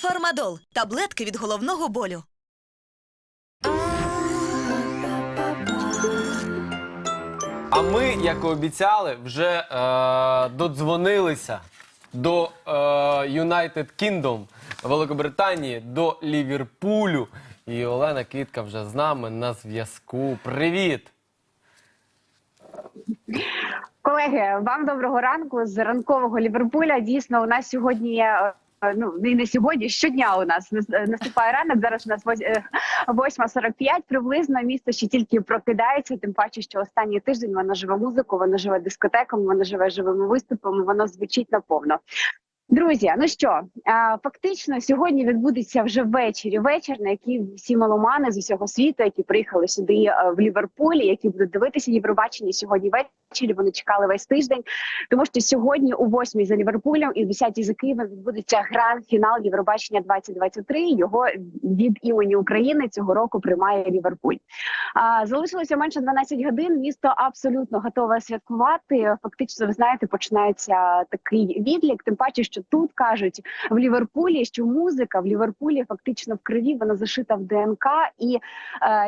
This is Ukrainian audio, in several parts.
Фармадол таблетки від головного болю. А ми, як і обіцяли, вже е, додзвонилися до е, United Kingdom Великобританії, до Ліверпулю. І Олена Китка вже з нами на зв'язку. Привіт! Колеги, вам доброго ранку з ранкового Ліверпуля. Дійсно, у нас сьогодні є. Е, Ну і не сьогодні, щодня у нас е, наступає ранок. Зараз у нас вось- е, 8.45 приблизно. Місто ще тільки прокидається. Тим паче, що останній тиждень воно живе музику, воно живе дискотеками, воно живе живими виступами. Воно звучить наповно. Друзі, ну що фактично сьогодні відбудеться вже ввечері. Вечір, на який всі меломани з усього світу, які приїхали сюди в Ліверпулі, які будуть дивитися Євробачення сьогодні ввечері. Вони чекали весь тиждень, тому що сьогодні о 8 за Ліверпулем і о 10 за Києвом відбудеться гранд-фінал Євробачення 2023. Його від імені України цього року приймає Ліверпуль. А, залишилося менше 12 годин. Місто абсолютно готове святкувати. Фактично, ви знаєте, починається такий відлік. Тим паче, що тут кажуть в Ліверпулі, що музика в Ліверпулі фактично в крові вона зашита в ДНК, і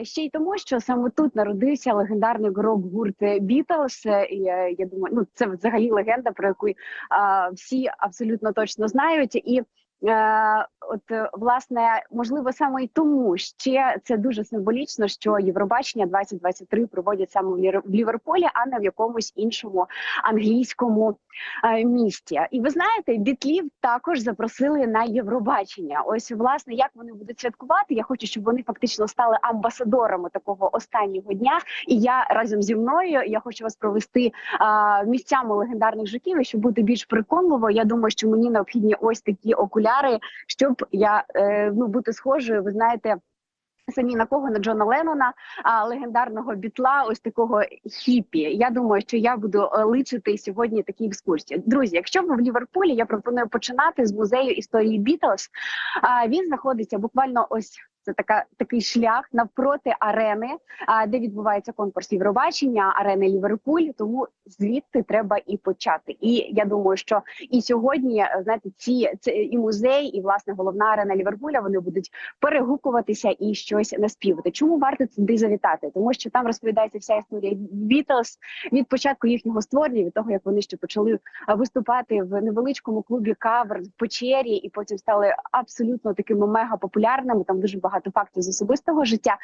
е, ще й тому, що саме тут народився легендарний рок-гурт Бітлз. І е, я думаю, ну це взагалі легенда, про яку а, всі абсолютно точно знають. І от е, власне, можливо, саме й тому ще це дуже символічно, що Євробачення 2023 проводять саме в Ліверпулі, а не в якомусь іншому англійському е, місті. І ви знаєте, бітлів також запросили на Євробачення. Ось власне, як вони будуть святкувати. Я хочу, щоб вони фактично стали амбасадорами такого останнього дня. І я разом зі мною я хочу вас провести місцями легендарних життів, і щоб бути більш переконливо. Я думаю, що мені необхідні ось такі окуляри, щоб я е, ну бути схожою. Ви знаєте. Самі на кого на Джона Леннона, а легендарного бітла, ось такого хіпі. Я думаю, що я буду е, личити сьогодні такі екскурсії. Друзі, якщо ви в Ліверпулі, я пропоную починати з музею історії Бітлз. Він знаходиться буквально ось. Це така такий шлях навпроти арени, де відбувається конкурс Євробачення, арени Ліверпуль. Тому звідти треба і почати. І я думаю, що і сьогодні е, знаєте, ці це і музей, і власне головна арена Ліверпуля вони будуть перегукуватися і щось наспівати. Чому варто туди завітати? Тому що там розповідається вся історія Бітлз від початку їхнього створення, від того як вони ще почали е, виступати в невеличкому клубі кавер в печері, і потім стали абсолютно такими мега популярними. Там дуже багато фактів з особистого життя.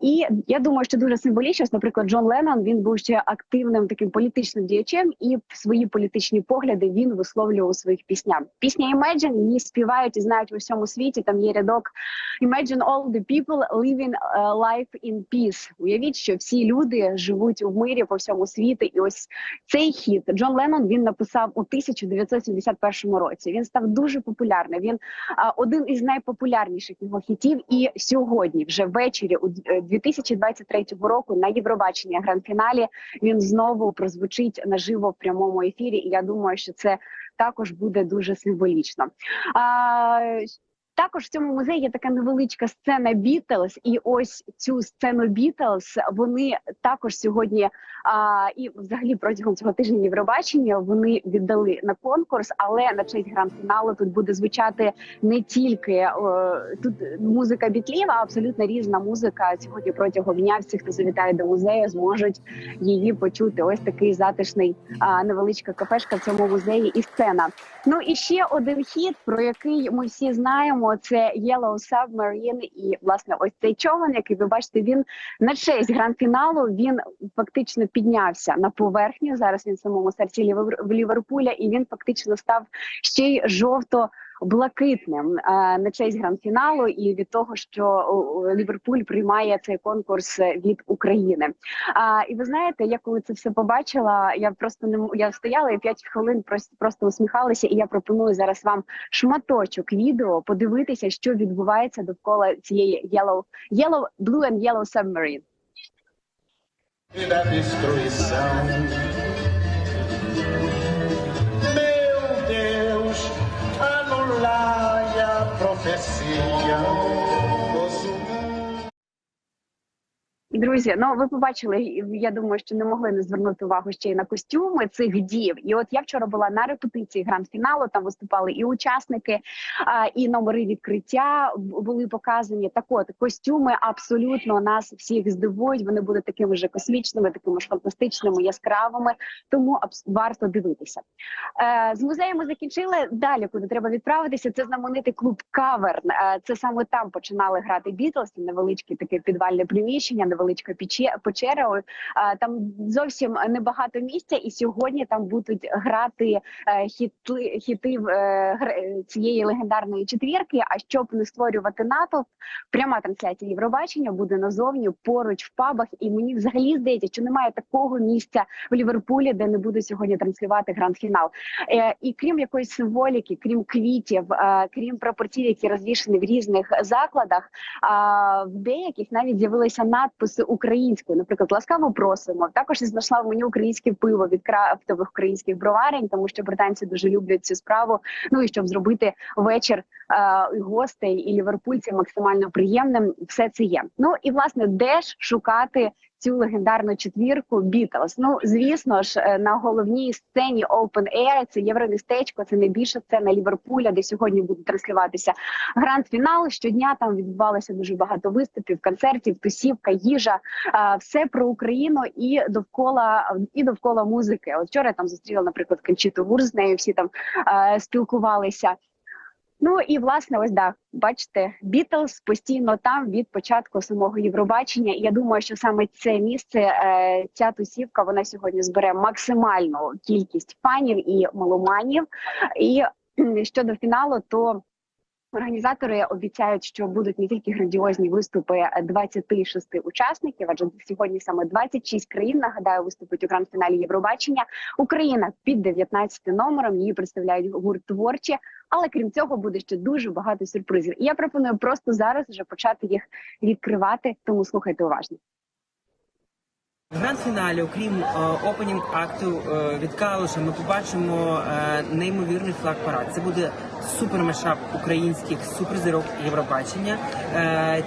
І я думаю, що дуже символічно, наприклад, Джон Леннон, він був ще активним таким політичним діячем, і свої політичні погляди він висловлював у своїх піснях. Пісня Imagine її співають і знають в усьому світі. Там є рядок Imagine all the people living uh, life in peace. Уявіть, що всі люди живуть у мирі по всьому світу. І ось цей хіт Джон Леннон він написав у 1971 році. Він став дуже популярним. Він один із найпопулярніших його хітів. І сьогодні, вже ввечері, у д- е, 2023 року, на Євробачення гранд-фіналі він знову прозвучить наживо в прямому ефірі. І я думаю, що це також буде дуже символічно. А, також в цьому музеї є така невеличка сцена Бітлз, і ось цю сцену Бітлз вони також сьогодні а, і взагалі протягом цього тижня Євробачення вони віддали на конкурс, але на честь гранд-фіналу тут буде звучати не тільки о, тут музика бітлів, а абсолютно різна музика. Сьогодні протягом дня всі, хто завітає до музею, зможуть її почути. Ось такий затишний а, невеличка кафешка в цьому музеї і сцена. Ну і ще один хіт, про який ми всі знаємо, це Yellow Submarine. І власне, ось цей човен, який ви бачите, він на честь гранд-фіналу він фактично піднявся на поверхню. Зараз він в самому серці Ліверпуля, і він фактично став ще й жовто. Блакитним е, на честь гранд-фіналу і від того, що Ліверпуль приймає цей конкурс е, від України. І ви знаєте, я коли це все побачила, я просто не я стояла і 5 хвилин просто, просто усміхалася, і я пропоную зараз вам шматочок відео подивитися, що відбувається довкола цієї yellow, yellow, blue and yellow submarine. e da destruição. Meu Друзі, ну ви побачили, я думаю, що не могли не звернути увагу ще й на костюми цих дів. І от я вчора була на репетиції гранд-фіналу. Там виступали і учасники, і номери відкриття були показані. Так от костюми абсолютно нас всіх здивують. Вони будуть такими ж космічними, такими ж фантастичними, яскравими. Тому варто дивитися. Е, з музею ми закінчили. Далі, куди треба відправитися, це знаменитий клуб Каверн. Е, це саме там починали грати Бітлз. Невеличке таке підвальне приміщення, невеличка печера. Е, там зовсім небагато місця, і сьогодні там будуть грати е, хіти, хіти е, цієї легендарної четвірки. А щоб не створювати натовп, пряма трансляція Євробачення буде назовні поруч в пабах. І мені взагалі здається, що немає такого місця в Ліверпулі, де не будуть сьогодні транслювати гранд-фінал. І крім якоїсь символіки, крім квітів, крім прапорців, які розвішені в різних закладах, в деяких навіть з'явилися надписи українською. Наприклад, ласкаво просимо. Також знайшла в меню українське пиво від крафтових українських броварень, тому що британці дуже люблять цю справу. Ну і щоб зробити вечір е, гостей і ліверпульців максимально приємним, все це є. Ну і власне, де ж шукати цю легендарну четвірку Бітлз? Ну звісно ж, е, на головній сцені Open Air, це євромістечко, це найбільша сцена Ліверпуля, де сьогодні буде транслюватися гранд-фінал. Щодня там відбувалося дуже багато виступів, концертів, тусівка, їжа, е, все про Україну і довкола і довкола музики. От вчора я там зустріла, наприклад, Кончіту Вур з нею. Всі там е, спілкувалися. Ну і власне, ось да, бачите, Бітлз постійно там від початку самого Євробачення. І я думаю, що саме це місце, е, ця тусівка, вона сьогодні збере максимальну кількість фанів і маломанів. І щодо фіналу, то Організатори обіцяють, що будуть не тільки грандіозні виступи 26 учасників, адже сьогодні саме 26 країн нагадаю виступить у гранд-фіналі Євробачення. Україна під 19 номером її представляють гурт творчі. Але крім цього буде ще дуже багато сюрпризів. І я пропоную просто зараз вже почати їх відкривати. Тому слухайте уважно. В гранд-фіналі, окрім е, опенінг акту е, від Калуша, ми побачимо е, неймовірний флаг парад. Це буде супер мешап українських суперзірок Євробачення. Е,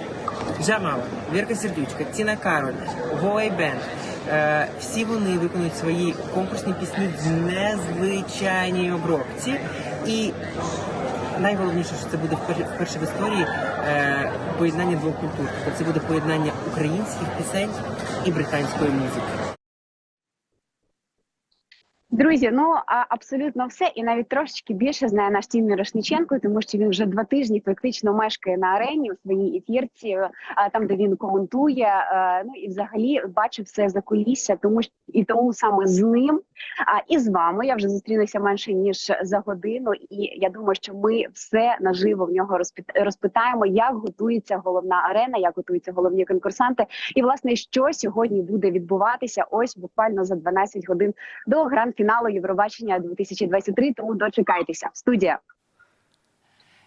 Джамала, Вірка Сердючка, Тіна Кароль, Гоей Бенд. Е, всі вони виконують свої конкурсні пісні в незвичайній обробці. І найголовніше, що це буде вперше, в історії е, поєднання двох культур. Це буде поєднання українських пісень і британської музики. Друзі, ну абсолютно все, і навіть трошечки більше знає наш Тім Мірошниченко, тому що він вже два тижні фактично мешкає на арені у своїй ефірці, там де він коментує. е, Ну і взагалі бачив все за кулісся, тому що і тому саме з ним а і з вами я вже зустрінуся менше ніж за годину. І я думаю, що ми все наживо в нього розпит- розпитаємо, як готується головна арена, як готуються головні конкурсанти, і власне що сьогодні буде відбуватися. Ось буквально за 12 годин до гранд-фіналу Євробачення 2023, Тому дочекайтеся. Студія.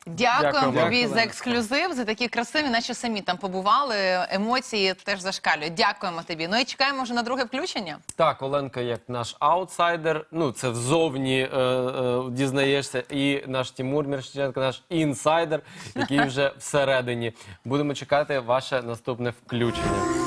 Дякуємо Дякуємо. тобі Дякую. за ексклюзив, за такі красиві, наче самі там побували. Емоції теж зашкалюють. Дякуємо тобі. Ну і чекаємо вже на друге включення. Так, Оленка, як наш аутсайдер, ну це взовні е, е, дізнаєшся, і наш Тимур Міршиченко, наш інсайдер, який вже всередині. Будемо чекати ваше наступне включення.